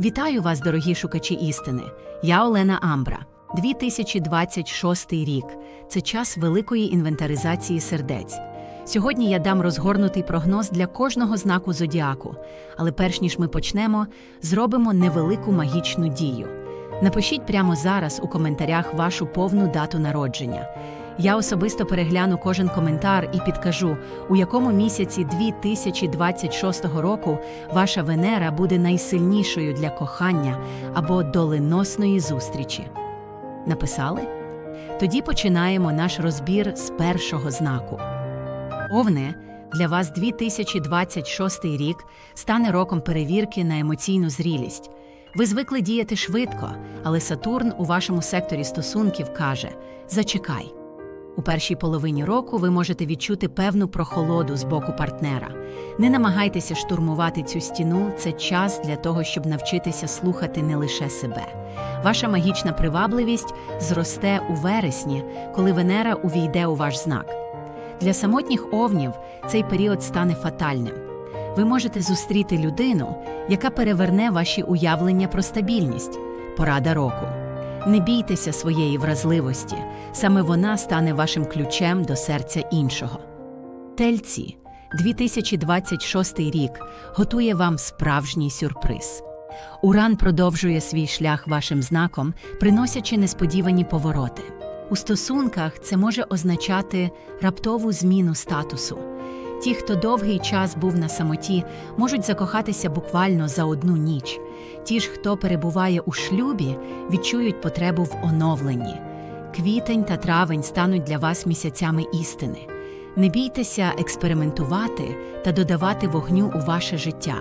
Вітаю вас, дорогі шукачі істини. Я Олена Амбра. 2026 рік це час великої інвентаризації сердець. Сьогодні я дам розгорнутий прогноз для кожного знаку зодіаку. Але перш ніж ми почнемо, зробимо невелику магічну дію. Напишіть прямо зараз у коментарях вашу повну дату народження. Я особисто перегляну кожен коментар і підкажу, у якому місяці 2026 року ваша Венера буде найсильнішою для кохання або доленосної зустрічі. Написали? Тоді починаємо наш розбір з першого знаку. Овне, для вас 2026 рік стане роком перевірки на емоційну зрілість. Ви звикли діяти швидко, але Сатурн у вашому секторі стосунків каже: Зачекай. У першій половині року ви можете відчути певну прохолоду з боку партнера. Не намагайтеся штурмувати цю стіну, це час для того, щоб навчитися слухати не лише себе. Ваша магічна привабливість зросте у вересні, коли Венера увійде у ваш знак. Для самотніх овнів цей період стане фатальним. Ви можете зустріти людину, яка переверне ваші уявлення про стабільність. Порада року. Не бійтеся своєї вразливості, саме вона стане вашим ключем до серця іншого. Тельці, 2026 рік готує вам справжній сюрприз. Уран продовжує свій шлях вашим знаком, приносячи несподівані повороти. У стосунках це може означати раптову зміну статусу. Ті, хто довгий час був на самоті, можуть закохатися буквально за одну ніч. Ті ж, хто перебуває у шлюбі, відчують потребу в оновленні. Квітень та травень стануть для вас місяцями істини. Не бійтеся експериментувати та додавати вогню у ваше життя.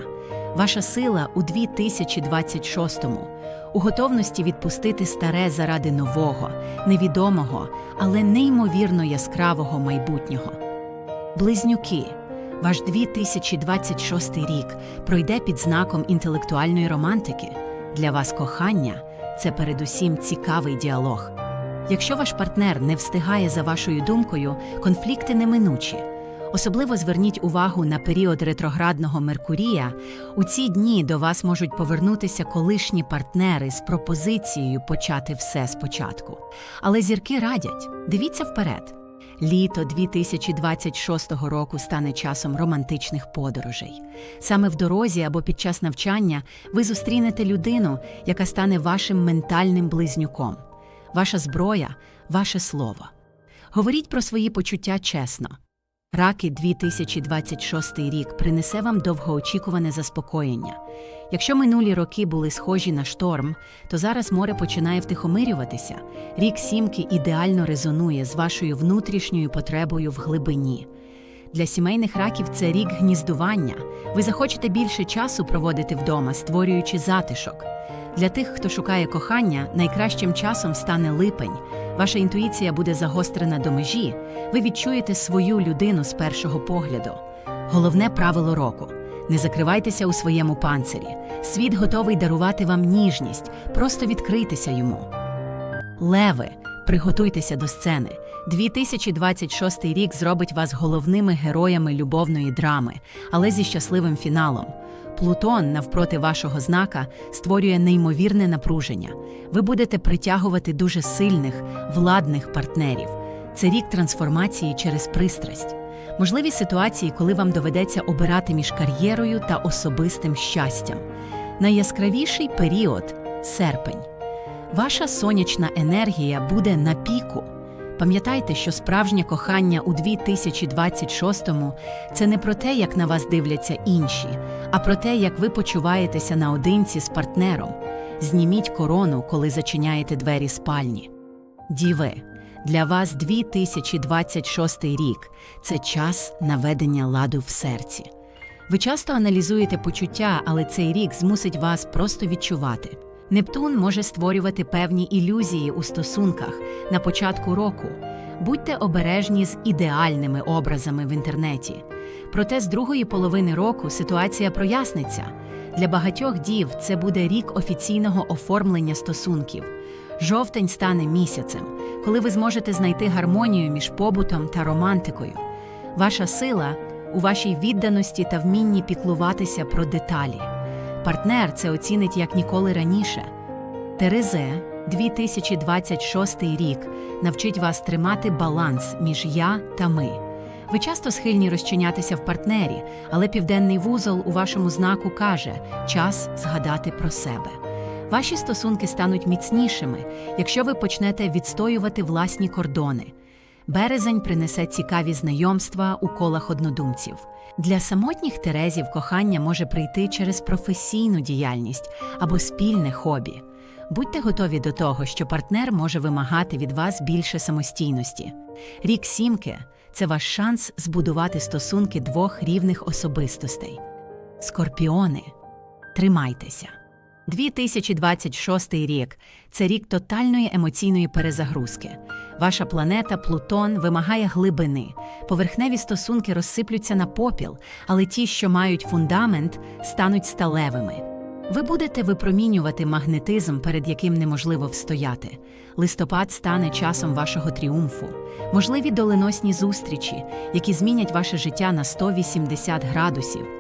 Ваша сила у 2026-му у готовності відпустити старе заради нового, невідомого, але неймовірно яскравого майбутнього. Близнюки. Ваш 2026 рік пройде під знаком інтелектуальної романтики. Для вас кохання це передусім цікавий діалог. Якщо ваш партнер не встигає за вашою думкою, конфлікти неминучі. Особливо зверніть увагу на період ретроградного Меркурія. У ці дні до вас можуть повернутися колишні партнери з пропозицією почати все спочатку. Але зірки радять: дивіться вперед. Літо 2026 року стане часом романтичних подорожей. Саме в дорозі або під час навчання ви зустрінете людину, яка стане вашим ментальним близнюком. Ваша зброя, ваше слово. Говоріть про свої почуття чесно. Раки 2026 рік принесе вам довгоочікуване заспокоєння. Якщо минулі роки були схожі на шторм, то зараз море починає втихомирюватися. Рік сімки ідеально резонує з вашою внутрішньою потребою в глибині. Для сімейних раків це рік гніздування. Ви захочете більше часу проводити вдома, створюючи затишок. Для тих, хто шукає кохання, найкращим часом стане липень. Ваша інтуїція буде загострена до межі. Ви відчуєте свою людину з першого погляду. Головне правило року: не закривайтеся у своєму панцирі. Світ готовий дарувати вам ніжність, просто відкрийтеся йому. Леви, приготуйтеся до сцени. 2026 рік зробить вас головними героями любовної драми, але зі щасливим фіналом. Плутон, навпроти вашого знака, створює неймовірне напруження. Ви будете притягувати дуже сильних, владних партнерів. Це рік трансформації через пристрасть. Можливі ситуації, коли вам доведеться обирати між кар'єрою та особистим щастям. Найяскравіший період серпень. Ваша сонячна енергія буде на піку. Пам'ятайте, що справжнє кохання у 2026-му – це не про те, як на вас дивляться інші, а про те, як ви почуваєтеся наодинці з партнером. Зніміть корону, коли зачиняєте двері спальні. Діви, для вас 2026 рік це час наведення ладу в серці. Ви часто аналізуєте почуття, але цей рік змусить вас просто відчувати. Нептун може створювати певні ілюзії у стосунках на початку року. Будьте обережні з ідеальними образами в інтернеті. Проте з другої половини року ситуація проясниться. Для багатьох дів це буде рік офіційного оформлення стосунків. Жовтень стане місяцем, коли ви зможете знайти гармонію між побутом та романтикою. Ваша сила у вашій відданості та вмінні піклуватися про деталі. Партнер це оцінить як ніколи раніше. Терезе, 2026 рік навчить вас тримати баланс між я та ми. Ви часто схильні розчинятися в партнері, але південний вузол у вашому знаку каже час згадати про себе. Ваші стосунки стануть міцнішими, якщо ви почнете відстоювати власні кордони. Березень принесе цікаві знайомства у колах однодумців. Для самотніх терезів кохання може прийти через професійну діяльність або спільне хобі. Будьте готові до того, що партнер може вимагати від вас більше самостійності. Рік сімки це ваш шанс збудувати стосунки двох рівних особистостей. Скорпіони, тримайтеся. 2026 рік це рік тотальної емоційної перезагрузки. Ваша планета Плутон вимагає глибини. Поверхневі стосунки розсиплються на попіл, але ті, що мають фундамент, стануть сталевими. Ви будете випромінювати магнетизм, перед яким неможливо встояти. Листопад стане часом вашого тріумфу, можливі доленосні зустрічі, які змінять ваше життя на 180 градусів.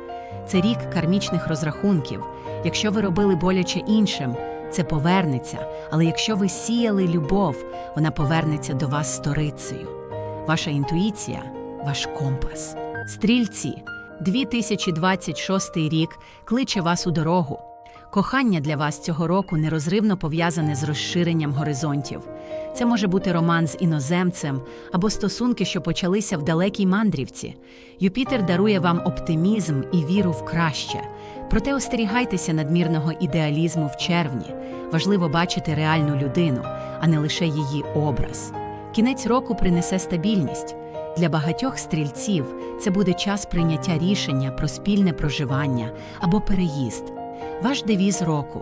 Це рік кармічних розрахунків. Якщо ви робили боляче іншим, це повернеться. Але якщо ви сіяли любов, вона повернеться до вас сторицею. Ваша інтуїція, ваш компас. Стрільці, 2026 рік кличе вас у дорогу. Кохання для вас цього року нерозривно пов'язане з розширенням горизонтів. Це може бути роман з іноземцем або стосунки, що почалися в далекій мандрівці. Юпітер дарує вам оптимізм і віру в краще. Проте остерігайтеся надмірного ідеалізму в червні. Важливо бачити реальну людину, а не лише її образ. Кінець року принесе стабільність. Для багатьох стрільців це буде час прийняття рішення про спільне проживання або переїзд. Ваш девіз року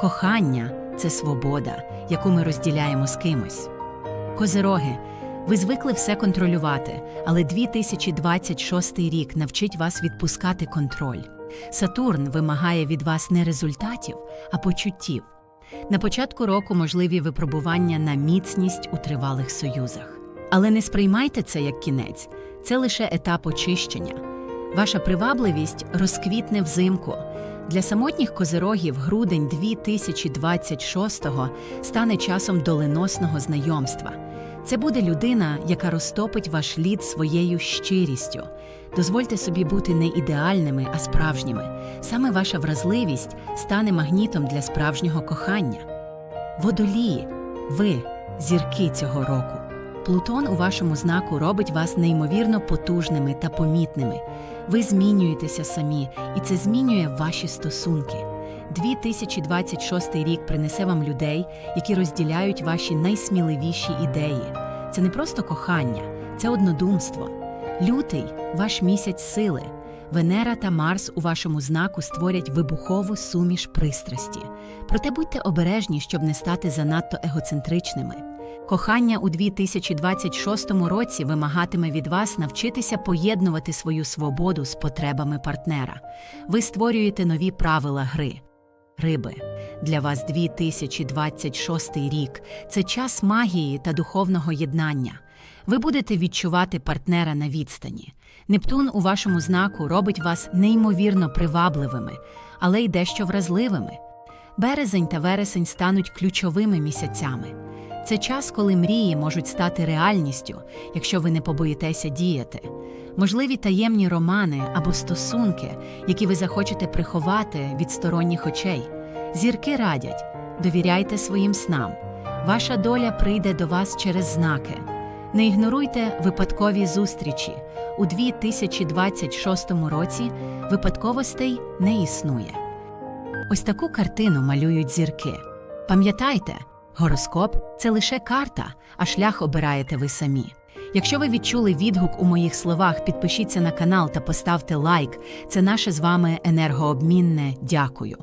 кохання це свобода, яку ми розділяємо з кимось. Козироги, ви звикли все контролювати, але 2026 рік навчить вас відпускати контроль. Сатурн вимагає від вас не результатів, а почуттів. На початку року можливі випробування на міцність у тривалих союзах. Але не сприймайте це як кінець, це лише етап очищення. Ваша привабливість розквітне взимку. Для самотніх козирогів грудень 2026-го стане часом доленосного знайомства. Це буде людина, яка розтопить ваш лід своєю щирістю. Дозвольте собі бути не ідеальними, а справжніми. Саме ваша вразливість стане магнітом для справжнього кохання. Водолії, ви зірки цього року. Плутон у вашому знаку робить вас неймовірно потужними та помітними. Ви змінюєтеся самі, і це змінює ваші стосунки. 2026 рік принесе вам людей, які розділяють ваші найсміливіші ідеї. Це не просто кохання, це однодумство. Лютий ваш місяць сили. Венера та Марс у вашому знаку створять вибухову суміш пристрасті. Проте будьте обережні, щоб не стати занадто егоцентричними. Кохання у 2026 році вимагатиме від вас навчитися поєднувати свою свободу з потребами партнера. Ви створюєте нові правила гри. Риби. Для вас 2026 рік це час магії та духовного єднання. Ви будете відчувати партнера на відстані. Нептун у вашому знаку робить вас неймовірно привабливими, але й дещо вразливими. Березень та вересень стануть ключовими місяцями. Це час, коли мрії можуть стати реальністю, якщо ви не побоїтеся діяти. Можливі таємні романи або стосунки, які ви захочете приховати від сторонніх очей. Зірки радять довіряйте своїм снам. Ваша доля прийде до вас через знаки. Не ігноруйте випадкові зустрічі. У 2026 році випадковостей не існує. Ось таку картину малюють зірки. Пам'ятайте, гороскоп це лише карта, а шлях обираєте ви самі. Якщо ви відчули відгук у моїх словах, підпишіться на канал та поставте лайк. Це наше з вами енергообмінне дякую.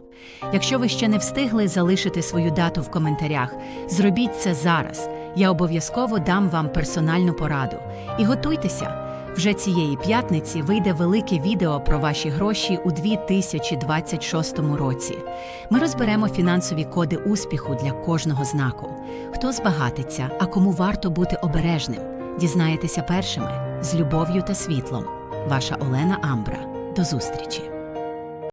Якщо ви ще не встигли залишити свою дату в коментарях, зробіть це зараз. Я обов'язково дам вам персональну пораду. І готуйтеся! Вже цієї п'ятниці вийде велике відео про ваші гроші у 2026 році. Ми розберемо фінансові коди успіху для кожного знаку. Хто збагатиться, а кому варто бути обережним. Дізнаєтеся першими з любов'ю та світлом. Ваша Олена Амбра. До зустрічі!